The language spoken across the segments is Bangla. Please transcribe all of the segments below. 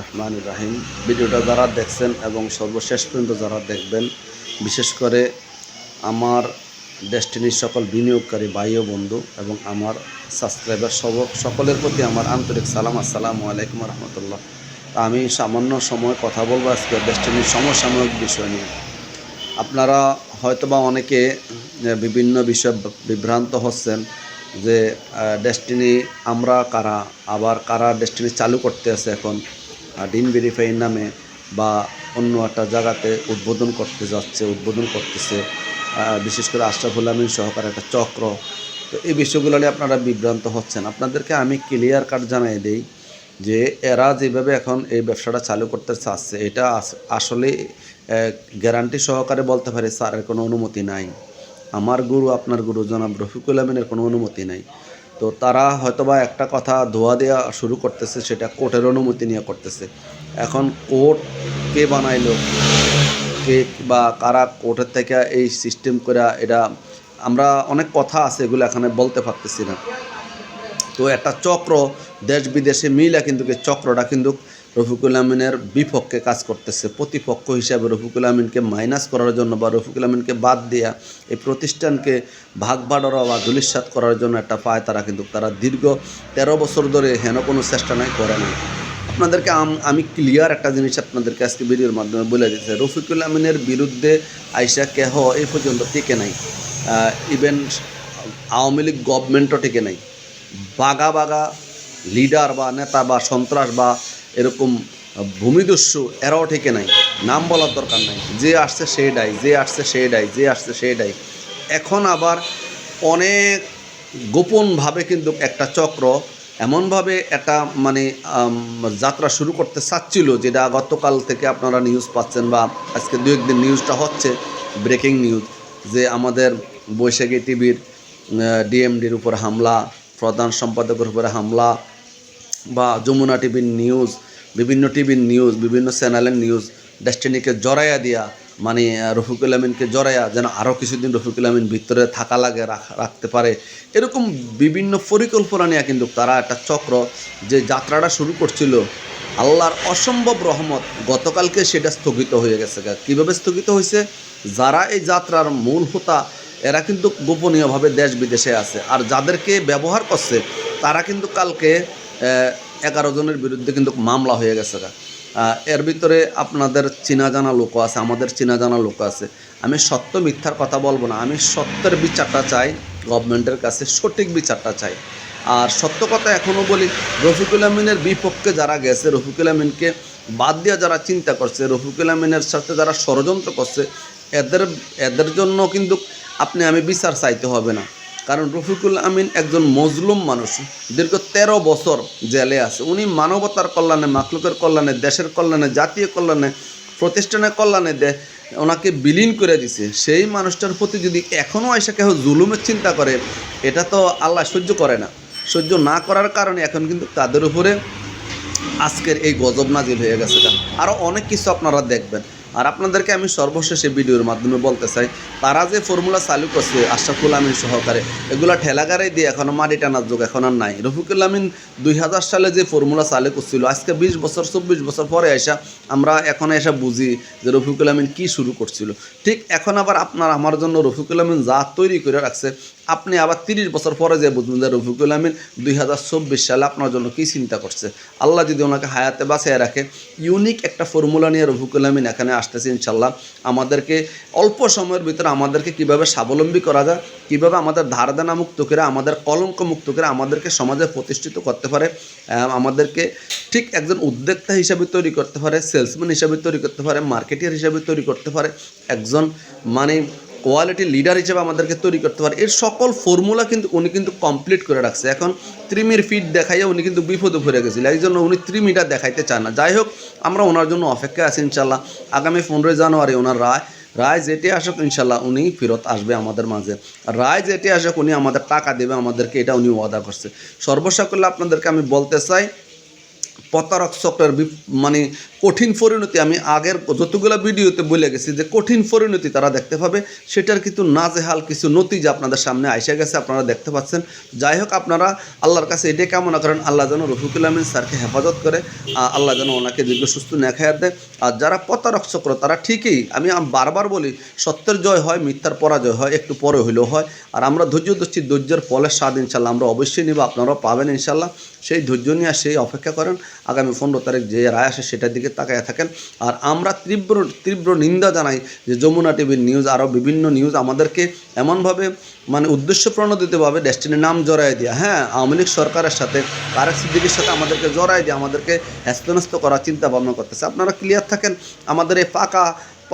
রহমান রাহিম। ভিডিওটা যারা দেখছেন এবং সর্বশেষ পর্যন্ত যারা দেখবেন, বিশেষ করে আমার ডেস্টিনির সকল বিনিয়োগকারী ভাই ও বন্ধু এবং আমার সাবস্ক্রাইবার সব, সকলের প্রতি আমার আন্তরিক সালাম, আসসালামু আলাইকুম রহমতুল্লাহ। আমি সামান্য সময় কথা বলব আজকে ডেস্টিনির সমসাময়িক বিষয় নিয়ে। আপনারা হয়তোবা অনেকে বিভিন্ন বিষয়ে বিভ্রান্ত হচ্ছেন যে ডেস্টিনি আমরা কারা, আবার কারা ডেস্টিনি চালু করতে আছে এখন ডিন ভেরিফাই নামে, বা অন্য একটা জায়গাতে উদ্বোধন করতে যাচ্ছে, উদ্বোধন করতেছে বিশেষ করে আশরাফুল আমিন সহকারে একটা চক্র। তো এই বিষয়গুলো নিয়ে আপনারা বিভ্রান্ত হচ্ছেন। আপনাদেরকে আমি ক্লিয়ার কাট জানাই দিই যে, এরা যেভাবে এখন এই ব্যবসাটা চালু করতে চাচ্ছে, এটা আস- আসলে গ্যারান্টি সহকারে বলতে পারে, স্যারের কোনো অনুমতি নাই। আমার গুরু, আপনার গুরু জনাব রফিকুল আমিনের কোনো অনুমতি নাই। তো তারা হয়তোবা একটা কথা ধোয়া দেওয়া শুরু করতেছে, সেটা কোর্টের অনুমতি নিয়ে করতেছে। এখন কোর্ট কে বানাইল? কে বা কারা কোর্টের থেকে এই সিস্টেম করে এটা, আমরা অনেক কথা আছে এগুলো এখানে বলতে পারতেছি না। তো একটা চক্র দেশ বিদেশে মিলা কিন্তু চক্রটা কিন্তু রফিকুল আমিনের বিপক্ষে কাজ করতেছে। প্রতিপক্ষ হিসাবে রফিকুল আমিনকে মাইনাস করার জন্য বা রফিকুল আমিনকে বাদ দেওয়া এই প্রতিষ্ঠানকে ভাগ বাড়ানো বা ধুলিস্বাত করার জন্য একটা পায় তারা কিন্তু তারা দীর্ঘ তেরো বছর ধরে হেন কোনো চেষ্টা নাই, করে না আপনাদেরকে আমি ক্লিয়ার একটা জিনিস আপনাদেরকে আজকে ভিডিওর মাধ্যমে বলে দিচ্ছি রফিকুল আমিনের বিরুদ্ধে আইসা কেহ এই পর্যন্ত টিকে নাই। ইভেন আওয়ামী লীগ গভর্নমেন্টও টিকে নাই। বাগা বাগা লিডার বা নেতা বা সন্ত্রাস বা এরকম ভূমিদস্যু এরাও ঠেকে নাই। নাম বলার দরকার নাই। যে আসছে সেই ডাই, যে আসছে সেই ডাই, যে আসছে সেই ডাই। এখন আবার অনেক গোপনভাবে কিন্তু একটা চক্র এমনভাবে একটা মানে যাত্রা শুরু করতে চাচ্ছিল যেটা গতকাল থেকে আপনারা নিউজ পাচ্ছেন বা আজকে দু একদিন নিউজটা হচ্ছে ব্রেকিং নিউজ যে আমাদের বৈশাখী টিভির ডিএমডির উপর হামলা, প্রধান সম্পাদকের উপরে হামলা বা যমুনা টিভির নিউজ বিভিন্ন টিভির নিউজ বিভিন্ন চ্যানেলের নিউজ ডেস্টিনিকে জড়াইয়া দিয়া মানে রফিকুল আমিনকে জড়াইয়া যেন আরও কিছুদিন রফিকুল আমিন ভিতরে থাকা লাগে রাখতে পারে। এরকম বিভিন্ন পরিকল্পনা নিয়ে কিন্তু তারা একটা চক্র যে যাত্রাটা শুরু করছিল, আল্লাহর অসম্ভব রহমত গতকালকে সেটা স্থগিত হয়ে গেছে। কীভাবে স্থগিত হয়েছে? যারা এই যাত্রার মূল হোতা, এরা কিন্তু গোপনীয়ভাবে দেশ বিদেশে আছে। আর যাদেরকে ব্যবহার করছে, তারা কিন্তু কালকে এগারো জনের বিরুদ্ধে কিন্তু মামলা হয়ে গেছে এর ভিতরে আপনাদের চেনা জানা লোকও আছে, আমাদের চেনা জানা লোক আছে। আমি সত্য মিথ্যার কথা বলব না। আমি সত্যের বিচারটা চাই, গভর্নমেন্টের কাছে সঠিক বিচারটা চাই। আর সত্য কথা এখনও বলি, রফিকুল আমিনের বিপক্ষে যারা গেছে, রফিকুল আমিনকে বাদ দিয়ে যারা চিন্তা করছে, রফিকুল আমিনের সাথে যারা ষড়যন্ত্র করছে, এদের এদের জন্য কিন্তু আপনি, আমি বিচার চাইতে হবে না। কারণ রফিকুল আমিন একজন মজলুম মানুষ, দীর্ঘ তেরো বছর জেলে আছে। উনি মানবতার কল্যাণে মাকলুকের কল্যাণে, দেশের কল্যাণে, জাতীয় কল্যাণে, প্রতিষ্ঠানের কল্যাণে দে ওনাকে বিলীন করে দিছে। সেই মানুষটার প্রতি যদি এখনও এসে কেউ জুলুমের চিন্তা করে, এটা তো আল্লাহ সহ্য করে না। সহ্য না করার কারণে এখন কিন্তু তাদের উপরে আজকের এই গজব নাজিল হয়ে গেছে। আরও অনেক কিছু আপনারা দেখবেন। আর আপনাদেরকে আমি সর্বশেষে ভিডিওর মাধ্যমে বলতে চাই, তারা যে ফর্মুলা চালু করছে আশরাফুল আমিন সহকারে, এগুলা ঠেলাগারে দিয়ে এখনও মাটি টানার যোগ এখন আর নাই। রফিকুল আমিন দুই হাজার সালে যে ফর্মুলা চালু করছিল, আজকে বিশ বছর, চব্বিশ বছর পরে আসা আমরা এখন এসে বুঝি যে রফিকুল আমিন কী শুরু করছিল। ঠিক এখন আবার আপনার আমার জন্য রফিকুল আমিন যা তৈরি করে রাখছে আপনি আবার তিরিশ বছর পরে যে বুঝবেন যে রফিকুল আমিন দুই হাজার চব্বিশ সালে আপনার জন্য কী চিন্তা করছে? আল্লাহ যদি ওনাকে হায়াতে বাঁচিয়ে রাখে ইউনিক একটা ফর্মুলা নিয়ে রফিকুল আমিন এখানে আসতেছে ইনশাল্লাহ আমাদেরকে অল্প সময়ের ভিতরে আমাদেরকে কীভাবে স্বাবলম্বী করা যায়, কীভাবে আমাদের ধারদানা মুক্ত করে, আমাদের কলঙ্ক মুক্ত করে আমাদেরকে সমাজে প্রতিষ্ঠিত করতে পারে আমাদেরকে ঠিক একজন উদ্যোক্তা হিসাবে তৈরি করতে পারে সেলসম্যান হিসাবে তৈরি করতে পারে মার্কেটিয়ার হিসাবে তৈরি করতে পারে, একজন মানে কোয়ালিটি লিডার হিসেবে আমাদেরকে তৈরি করতে পারে। এর সকল ফর্মুলা কিন্তু উনি কিন্তু কমপ্লিট করে রাখছে। এখন ত্রিমির ফিট দেখাইয়া উনি কিন্তু বিপদে ভরে গেছিল। এই জন্য উনি ত্রিমিটার দেখাইতে চান না। যাই হোক, আমরা ওনার জন্য অপেক্ষায় আছি ইনশাল্লাহ আগামী পনেরোই জানুয়ারি ওনার রায় রায় যেটি আসুক ইনশাল্লাহ উনি ফেরত আসবে আমাদের মাঝে। রায় যেটি আসুক উনি আমাদের টাকা দেবে আমাদেরকে, এটা উনি ওয়াদা করছে। সর্বশেষ করলে আপনাদেরকে আমি বলতে চাই প্রতারক চক্রের মানে কঠিন পরিণতি, আমি আগের যতগুলো ভিডিওতে বলে গেছি যে কঠিন পরিণতি তারা দেখতে পাবে, সেটার কিন্তু নাজেহাল কিছু নতিজা আপনাদের সামনে আইসে গেছে, আপনারা দেখতে পাচ্ছেন। যাই হোক, আপনারা আল্লাহর কাছে এটাই কামনা করেন, আল্লাহ যেন রফিকুল আমিন স্যারকে হেফাজত করে আল্লাহ যেন ওনাকে দীর্ঘ সুস্থ নেখায়াত দেয়। আর যারা প্রতারক চক্র, তারা ঠিকই, আমি বারবার বলি, সত্যের জয় হয়, মিথ্যার পরাজয় হয়, একটু পরে হইলেও হয়। আর আমরা ধৈর্য ধরছি, ধৈর্যের ফলের স্বাদ ইনশাল্লাহ আমরা অবশ্যই নিব, আপনারাও পাবেন ইনশাল্লাহ। সেই ধৈর্য নিয়ে সেই অপেক্ষা করেন। আগামী পনেরো তারিখ যে রায় আসে সেটার দিকে তাকায় থাকেন। আর আমরা তীব্র তীব্র নিন্দা জানাই যে যমুনা টিভির নিউজ আরও বিভিন্ন নিউজ আমাদেরকে এমনভাবে মানে উদ্দেশ্য প্রণোদিতভাবে ডেস্টিনির নাম জড়াই দেওয়া হ্যাঁ আওয়ামী লীগ সরকারের সাথে তারেক সিদ্দিকের সাথে আমাদেরকে জড়াই দিয়ে আমাদেরকে হ্যস্তন্যস্ত করার চিন্তা ভাবনা করতেছে। আপনারা ক্লিয়ার থাকেন, আমাদের এই পাকা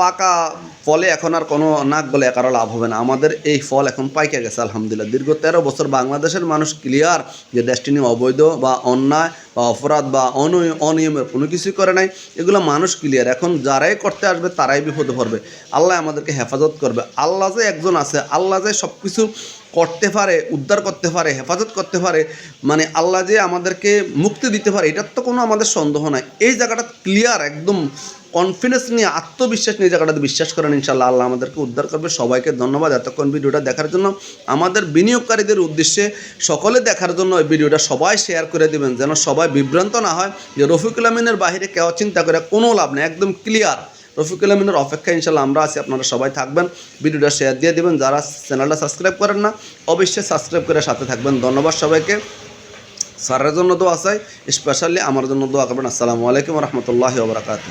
পাকা ফলে এখন আর কোনো নাক গলে কারও লাভ হবে না। আমাদের এই ফল এখন পাইকে গেছে, আলহামদুলিল্লাহ। দীর্ঘ তেরো বছর বাংলাদেশের মানুষ ক্লিয়ার যে ডেস্টিনি অবৈধ বা অন্যায় বা অপরাধ বা অনি- অনিয়মের কোনো কিছুই করে নাই। এগুলো মানুষ ক্লিয়ার এখন যারাই করতে আসবে, তারাই বিপদে পড়বে। আল্লাহ আমাদেরকে হেফাজত করবে। আল্লাহ যে একজন আছে, আল্লাহ যে সব কিছু করতে পারে, উদ্ধার করতে পারে, হেফাজত করতে পারে মানে আল্লাহ যে আমাদেরকে মুক্তি দিতে পারে, এটার তো কোনো আমাদের সন্দেহ নাই। এই জায়গাটা ক্লিয়ার একদম কনফিডেন্স নিয়ে, আত্মবিশ্বাস নিয়ে জায়গাটাতে বিশ্বাস করেন ইনশাল্লাহ আল্লাহ আমাদেরকে উদ্ধার করবে। সবাইকে ধন্যবাদ এতক্ষণ ভিডিওটা দেখার জন্য। আমাদের বিনিয়োগকারীদের উদ্দেশ্যে সকলে দেখার জন্য এই ভিডিওটা সবাই শেয়ার করে দিবেন, যেন সবাই বিভ্রান্ত না হয় যে রফিকুল আমিনের বাহিরে কেউ চিন্তা করে কোনো লাভ নেই, একদম ক্লিয়ার রফিকুল আমিনের অপেক্ষা ইনশাল্লাহ আমরা আছি, আপনারা সবাই থাকবেন। ভিডিওটা শেয়ার দিয়ে দেবেন, যারা চ্যানেলটা সাবস্ক্রাইব করেন না, অবশ্যই সাবস্ক্রাইব করে সাথে থাকবেন। ধন্যবাদ সবাইকে। স্যারের জন্য দোয়া চাই স্পেশালি আমার জন্য দোয়া করবেন। আসসালামু আলাইকুম রহমতুল্লাহ ওবরাকাতু